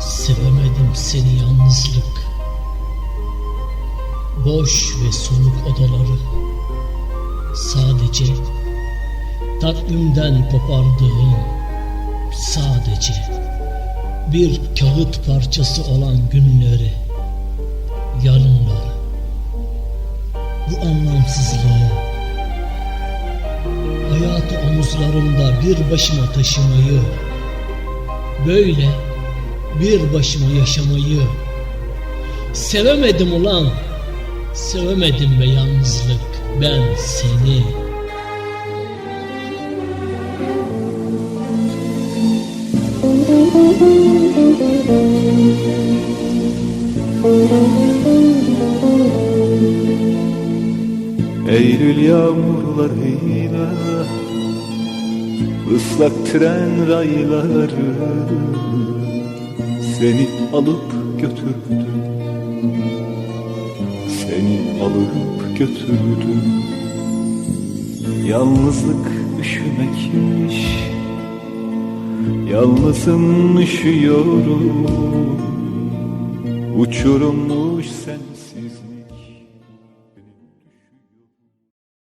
Sevemedim seni yalnızlık. Boş ve soluk odaları. Sadece takvimden kopardığım sadece bir kağıt parçası olan günleri, yarınları. Bu anlamsızlığı hayatı omuzlarımda bir başıma taşımayı, böyle bir başıma yaşamayı sevemedim ulan. Sevemedim be yalnızlık ben seni. Eylül yağmurlarıyla ıslak tren rayları Seni alıp götürdü. Seni alıp götürdü. Yalnızlık üşümekmiş Yalnızım üşüyorum. Uçurummuş sen